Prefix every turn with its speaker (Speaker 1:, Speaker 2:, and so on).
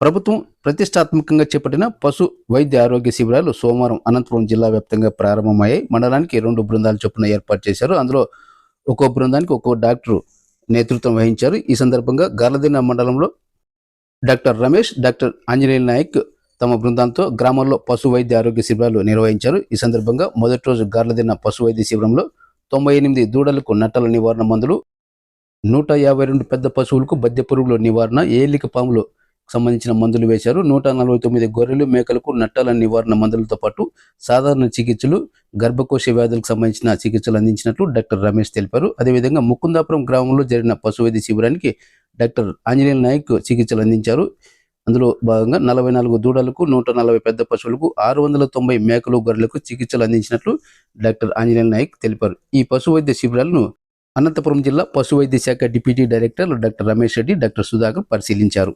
Speaker 1: ప్రభుత్వం ప్రతిష్టాత్మకంగా చేపట్టిన పశు వైద్య ఆరోగ్య శిబిరాలు సోమవారం అనంతపురం జిల్లా వ్యాప్తంగా ప్రారంభమయ్యాయి. మండలానికి రెండు బృందాల చొప్పున ఏర్పాటు చేశారు. అందులో ఒక్కో బృందానికి ఒక్కో డాక్టర్ నేతృత్వం వహించారు. ఈ సందర్భంగా గార్లదిన్న మండలంలో డాక్టర్ రమేష్ డాక్టర్ ఆంజనేయ నాయక్ తమ బృందంతో గ్రామంలో పశు వైద్య ఆరోగ్య శిబిరాలు నిర్వహించారు. ఈ సందర్భంగా మొదటి రోజు గార్లదిన్న పశు వైద్య శిబిరంలో తొంభై ఎనిమిది దూడలకు నట్టల నివారణ మందులు నూట యాభై రెండు పెద్ద పశువులకు బద్దె పురుగుల నివారణ ఏలిక పాములు సంబంధించిన మందులు వేశారు. నూట నలభై తొమ్మిది గొర్రెలు మేకలకు నట్టాల నివారణ మందులతో పాటు సాధారణ చికిత్సలు గర్భకోశ వ్యాధులకు సంబంధించిన చికిత్సలు అందించినట్లు డాక్టర్ రమేష్ తెలిపారు. అదేవిధంగా ముకుందాపురం గ్రామంలో జరిగిన పశు వైద్య శిబిరానికి డాక్టర్ ఆంజనేయ నాయక్ చికిత్సలు అందించారు. అందులో భాగంగా నలభై నాలుగు దూడలకు నూట నలభై పెద్ద పశువులకు ఆరు వందల తొంభై మేకలు గొర్రెలకు చికిత్సలు అందించినట్లు డాక్టర్ ఆంజనేయ నాయక్ తెలిపారు. ఈ పశు వైద్య శిబిరాలను అనంతపురం జిల్లా పశు వైద్య శాఖ deputy director doctor Ramesh Reddy doctor Sudhakar పరిశీలించారు.